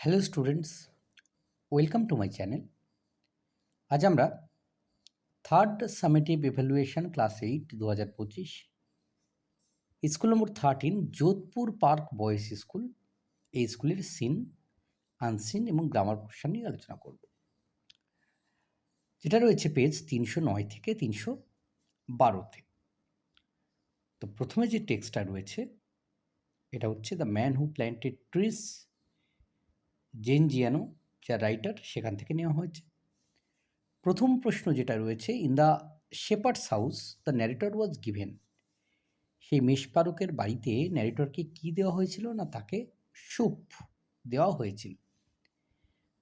Hello students welcome to my channel আজ আমরা third summative evaluation class eight দু হাজার পঁচিশ school number thirteen Jodhpur Park Boys School এই স্কুলের সিন আনসিন এবং গ্রামার পোর্শন নিয়ে আলোচনা করব। যেটা রয়েছে পেজ তিনশো নয় থেকে তিনশো বারোতে তো। প্রথমে যে টেক্সটটা রয়েছে, এটা হচ্ছে the man who planted trees Jean Giono যা রাইটার সেখান থেকে নেওয়া হয়েছে। প্রথম প্রশ্ন যেটা রয়েছে in the shepherd's house the narrator was given সেই মেষপারকের বাড়িতে ন্যারেটরকে কি দেওয়া হয়েছিল না তাকে স্যুপ দেওয়া হয়েছিল?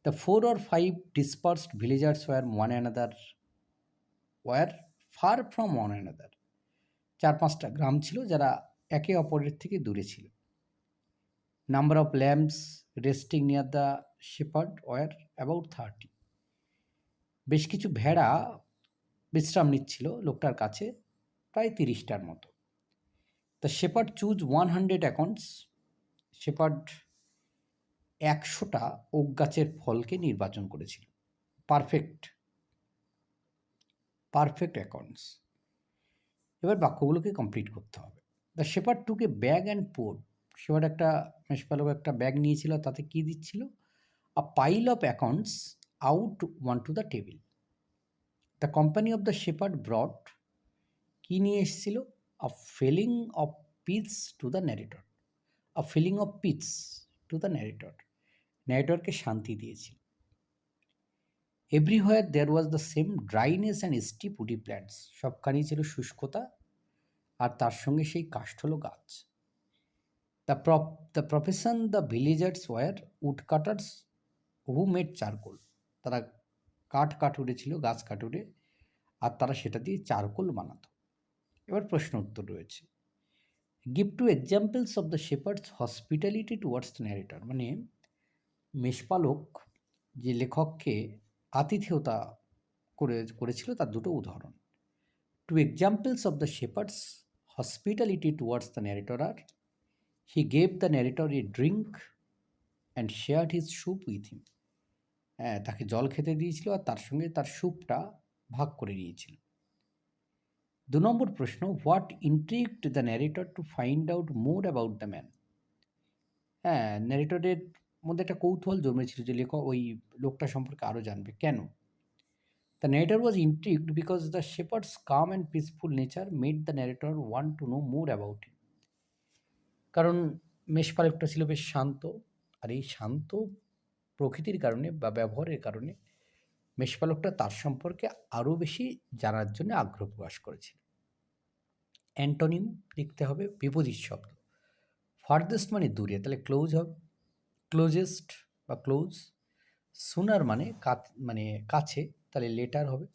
The four or five dispersed villagers were one another were far from one another চার পাঁচটা গ্রাম ছিল যারা একে অপরের থেকে দূরে ছিল। Number of lambs resting near the shepherd were about thirty বেশ কিছু ভেড়া বিশ্রাম নিচ্ছিল লোকটার কাছে প্রায় তিরিশটার মতো। The shepherd chose one hundred accounts shepherd একশোটা ওক গাছের ফলকে নির্বাচন করেছিল। পারফেক্ট পারফেক্ট অ্যাকাউন্টস এবার বাক্যগুলোকে কমপ্লিট করতে হবে। The shepherd took bag and port সেবার একটা মেষপালক একটা ব্যাগ নিয়েছিল, তাতে কি দিচ্ছিল? A pile of accounts out one to the table the company of the shepherd brought কী নিয়ে এসেছিল? A feeling of peace to the narrator a feeling of peace to the narrator ন্যারেটরকে শান্তি দিয়েছিল। Everywhere there was the same dryness and steep woody plants সবখানেই ছিল শুষ্কতা, আর তার সঙ্গে সেই কাষ্ঠল গাছ। Prop the profession the villagers were wood cutters who made charcoal তারা কাঠ কাঠুরে ছিল, গাছ কাঠুরে, আর তারা সেটা দিয়ে চারকোল বানাতো। এবার প্রশ্ন উত্তর রয়েছে। Give two examples of the shepherd's hospitality towards the narrator মানে মেষপালক যে লেখককে আতিথেয়তা করে, করেছিল, তার দুটো উদাহরণ। Two examples of the shepherd's hospitality towards the narrator R he gave the narrator a drink and share his soup with him হ্যাঁ তাকে জল খেতে দিয়েছিল আর তার সঙ্গে তার স্যুপটা ভাগ করে নিয়েছিল। দু নম্বর প্রশ্ন what intrigued the narrator to find out more about the man হ্যাঁ ন্যারেটরের মধ্যে একটা কৌতূহল জন্মেছিল যে লেখক, ওই লোকটা সম্পর্কে আরও জানবে। কেন? The narrator was intrigued because the shepherd's calm and peaceful nature made the narrator want to know more about him কারণ মেষপালকটা ছিল বেশ শান্ত। আর এই শান্ত প্রকৃতির কারণে বা ব্যবহারের কারণে মেষপালকটা তার সম্পর্কে আরও বেশি জানার জন্য আগ্রহ প্রকাশ করেছিল। অ্যান্টনিম লিখতে হবে বিপরীত শব্দ। ফার্দেস্ট মানে দূরে, তাহলে ক্লোজ হবে। ক্লোজেস্ট বা ক্লোজ, সুনার মানে মানে কাছে, তাহলে লেটার হবে।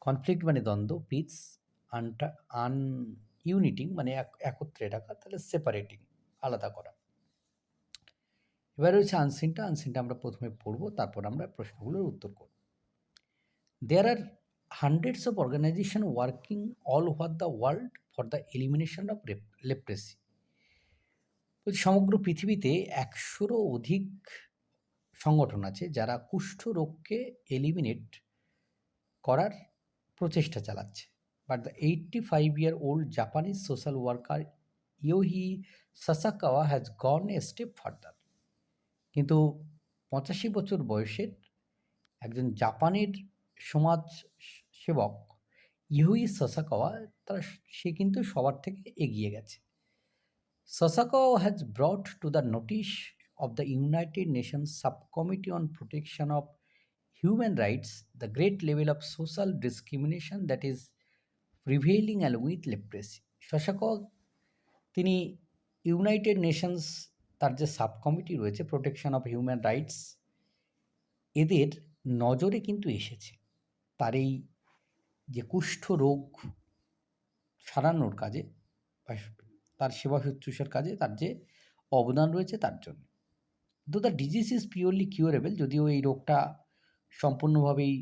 কনফ্লিক্ট মানে দ্বন্দ্ব পিস আনটা, আন ইউনিটিং মানে একত্রে রাখা, তাহলে সেপারেটিং আলাদা করা। এবার রয়েছে আনসিনটা আনসিনটা আমরা প্রথমে পড়ব, তারপর আমরা প্রশ্নগুলোর উত্তর করব। There are hundreds of organisation working all over the world for the elimination of leprosy সমগ্র পৃথিবীতে একশোরও অধিক সংগঠন আছে যারা কুষ্ঠ রোগকে এলিমিনেট করার প্রচেষ্টা চালাচ্ছে। The eighty five year old Japanese social worker Yohei Sasakawa has gone a step further কিন্তু পঁচাশি বছর বয়সের একজন জাপানের সমাজ সেবক ইহুই সাসাকাওয়া তারা সে কিন্তু সবার থেকে এগিয়ে গেছে। Sasakawa has brought to the notice of the United Nations subcommittee on protection of human rights the great level of social discrimination that is prevailing all with leprosy শশাকক তিনি ইউনাইটেড নেশনস তার যে sub committee রয়েছে protection of human rights এদের নজরে কিন্তু এসেছে। তার এই যে কুষ্ঠ রোগ সারানোর কাজে তার সেবা শুশ্রূষার কাজে তার যে অবদান রয়েছে তার জন্য। Though the disease is purely curable যদিও এই রোগটা সম্পূর্ণভাবেই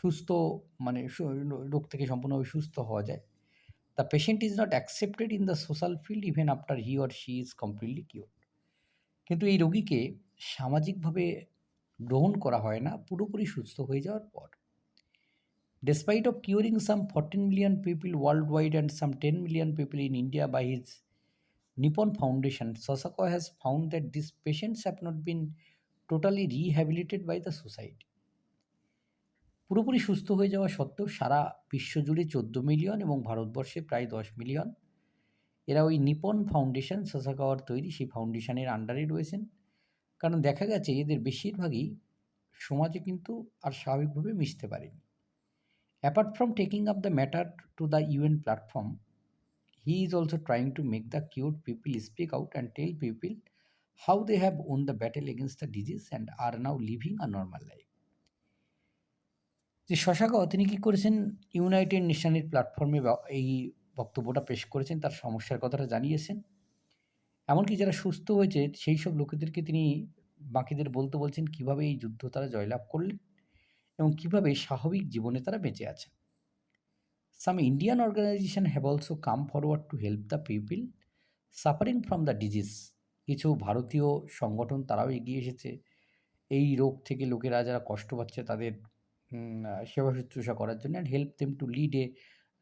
সুস্থ মানে রোগ থেকে সম্পূর্ণভাবে সুস্থ হওয়া যায়। The patient is not accepted in the social field even after he or she is completely cure কিন্তু এই রোগীকে সামাজিকভাবে গ্রহণ করা হয় না, পুরোপুরি সুস্থ হয়ে যাওয়ার পর। Despite of curing some fourteen million people worldwide and some ten million people in India by his Nippon foundation Sasakawa has found that this patients have not been totally rehabilitated by the society পুরোপুরি সুস্থ হয়ে যাওয়া সত্ত্বেও সারা বিশ্ব জুড়ে চোদ্দ million এবং ভারতবর্ষে প্রায় দশ মিলিয়ন। এরা ওই নিপন ফাউন্ডেশন সাসাকাওয়ার তৈরি সেই ফাউন্ডেশানের আন্ডারে রয়েছেন। কারণ দেখা গেছে এদের বেশিরভাগই সমাজে কিন্তু আর স্বাভাবিকভাবে মিশতে পারেনি। Apart from taking up the matter to the UN platform he is also trying to make the cured people speak out and tell people how they have won the battle against the disease and are now living a normal life যে শশাকাও তিনি কী করেছেন? United নেশনের প্ল্যাটফর্মে এই বক্তব্যটা পেশ করেছেন, তার সমস্যার কথাটা জানিয়েছেন। এমনকি যারা সুস্থ হয়েছে, সেই সব লোকেদেরকে তিনি বাকিদের বলতে বলছেন, কীভাবে এই যুদ্ধ তারা জয়লাভ করলেন এবং কীভাবে স্বাভাবিক জীবনে তারা বেঁচে আছে some Indian organisation have also come forward to help the people suffering from the disease কিছু ভারতীয় সংগঠন তারাও এগিয়ে এসেছে। এই রোগ থেকে লোকেরা যারা কষ্ট পাচ্ছে, তাদের সেবা শুশ্রূষা করার জন্য and help them to lead a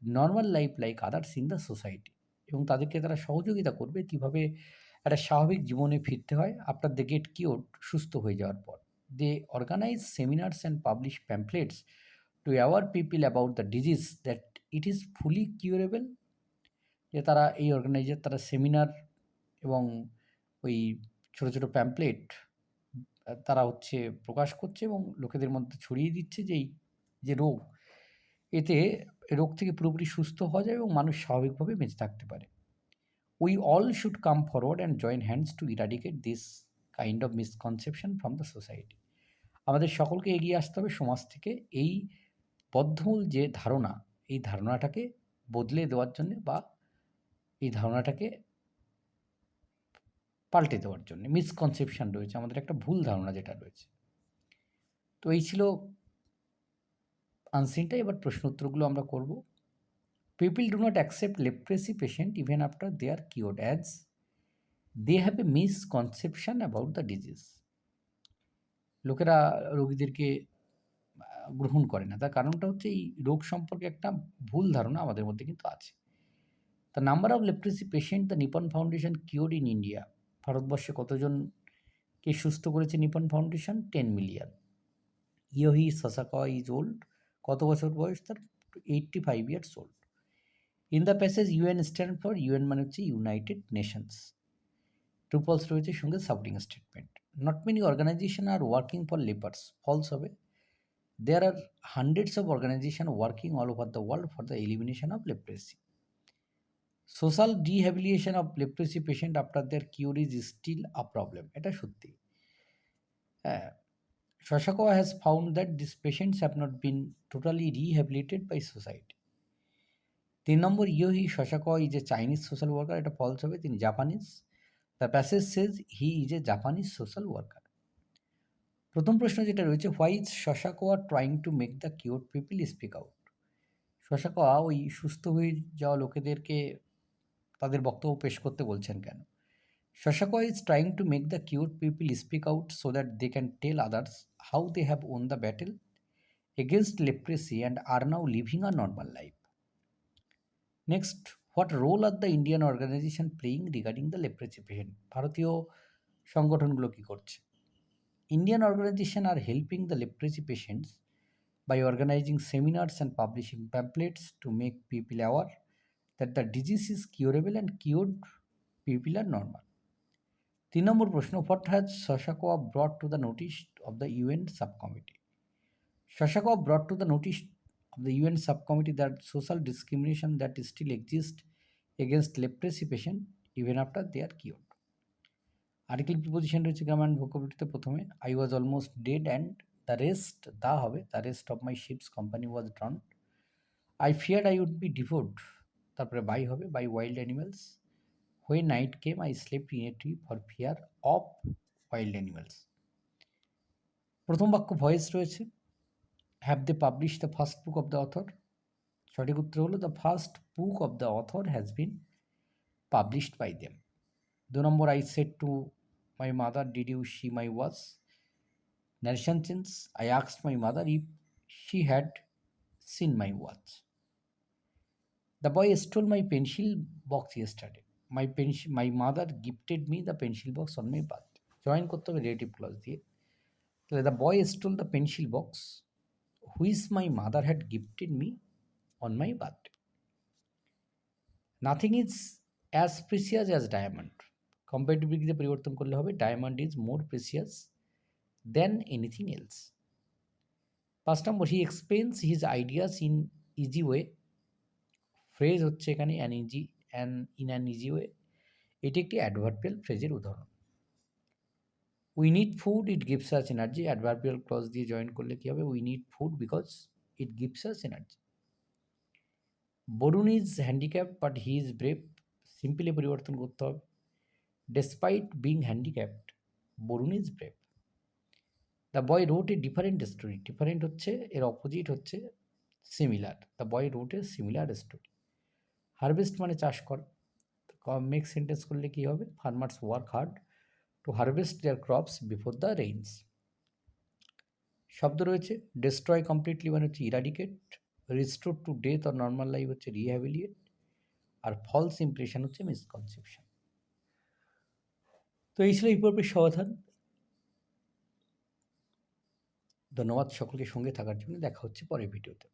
normal life like others in the society এবং তাদেরকে তারা সহযোগিতা করবে কীভাবে একটা স্বাভাবিক জীবনে ফিরতে হয় আফটার দ্য গেট কিওর সুস্থ হয়ে যাওয়ার পর। They organise seminars and publish pamphlets to aware people about the disease that it is fully curable যে তারা এই অর্গানাইজার তারা সেমিনার এবং ওই ছোটো ছোটো প্যাম্পলেট তারা হচ্ছে প্রকাশ করছে এবং লোকেদের মধ্যে ছড়িয়ে দিচ্ছে যে এই, যে রোগ। এতে রোগ থেকে পুরোপুরি সুস্থ হওয়া যায় এবং মানুষ স্বাভাবিকভাবে বেঁচে থাকতে পারে। We all should come forward and join hands to eradicate this kind of misconception from the society আমাদের সকলকে এগিয়ে আসতে হবে সমাজ থেকে এই বদ্ধমূল যে ধারণা, এই ধারণাটাকে বদলে দেওয়ার জন্যে বা এই ধারণাটাকে পাল্টে দেওয়ার জন্য মিসকনসেপশন রয়েছে, আমাদের একটা ভুল ধারণা যেটা রয়েছে। তো এই ছিল আনসিনটা এবার প্রশ্ন উত্তরগুলো আমরা করব। People do not accept leprosy patient even after they are cured as they have a misconception about the disease লোকেরা রোগীদেরকে গ্রহণ করে না। তার কারণটা হচ্ছে এই রোগ সম্পর্কে একটা ভুল ধারণা আমাদের মধ্যে কিন্তু আছে। The number of leprosy patient the Nippon foundation cure in India ভারতবর্ষে কতজনকে সুস্থ করেছে Nippon foundation? Ten million. Yohei Sasakawa is old. কত বছর বয়স? তার eighty five years old. In the passage UN stand for, UN মানে হচ্ছে ইউনাইটেড নেশনস। ট্রুপলস রয়েছে সঙ্গে সাবডিং statement. Not many organisation are working for lepers false হবে। There are hundreds of organisation working all over the world for the elimination of leprosy social rehabilitation of leprosy patient আপনাদের cure is still a problem এটা সত্যি। হ্যাঁ Sasakawa has found that this patients have not been totally rehabilitated by society তিন নম্বর ইয়ে he Sasakawa is a Chinese social worker এটা false হবে, তিনি Japanese the passage says he is a Japanese social worker প্রথম প্রশ্ন যেটা রয়েছে why is Sasakawa are trying to make the cure people speak out শশাকোয়া ওই সুস্থ হয়ে যাওয়া লোকেদেরকে তাদের বক্তব্য পেশ করতে বলছেন কেন? Sasakawa is trying to make the cure people speak out so that they can tell others how they have won the battle against leprosy and are now living a normal life next what role are the Indian organisation playing regarding the leprosy patient ভারতীয় সংগঠনগুলো কী করছে? Indian organisation are helping the leprosy patients by organising seminars and publishing pamphlets to make people aware that the disease is curable and cured people are normal. তিন নম্বর প্রশ্ন what has Sasakawa brought to the notice of the UN subcommittee Sasakawa brought to the notice of the UN subcommittee that social discrimination that still exists against leprosy patient even after they are cured. Article preposition রয়েছে grammar ভোকাবুলারিতে প্রথমে I was almost dead and the rest the হবে the rest of my ship's company was drowned I feared I would be devote তারপরে by হবে by wild animals when night came I slept in a tree for fear of wild animals প্রথম বাক্য voice রয়েছে। Have they publish the first book of the author সঠিক উত্তর হলো the first book of the author has been published by them দু নম্বর I said to my mother did you see my watch narration change I আক্সড my mother if she had seen my watch the boy stole my pencil box yesterday my pencil my mother gifted me the pencil box on my birth join করতে হবে relative clause দিয়ে। তাহলে the boy stole the pencil box which my mother had gifted me on my birthday nothing is as precious as diamond comparative ডিগ্রিতে পরিবর্তন করলে হবে। Diamond is more precious than anything else পাঁচ নম্বর he explains his ideas in easy way phrase হচ্ছে এখানে an easy an in an easy way এটি একটি adverbial ফ্রেজের উদাহরণ। We need food it gives us energy adverbial clause দিয়ে join করলে কী হবে? We need food because it gives us energy Barun is handicap but he is brave simply পরিবর্তন করতে হবে। Despite being handicapped Barun is brave the boy wrote a different story different হচ্ছে, এর opposite হচ্ছে similar the boy wrote a similar story harvest মানে চাষ করা। Make sentence করলে কী হবে? Farmers work hard to harvest their crops before the rains শব্দ রয়েছে ডেস্ট্রয় কমপ্লিটলি মানে হচ্ছে eradicate restore to death or normal life হচ্ছে রিহ্যাবিলিয়েট আর ফলস ইমপ্রেশন হচ্ছে মিসকনসেপশন তো এই ছিল এই পর্বের সমাধান। ধন্যবাদ সকলকে সঙ্গে থাকার জন্য। দেখা হচ্ছে পরের ভিডিওতে।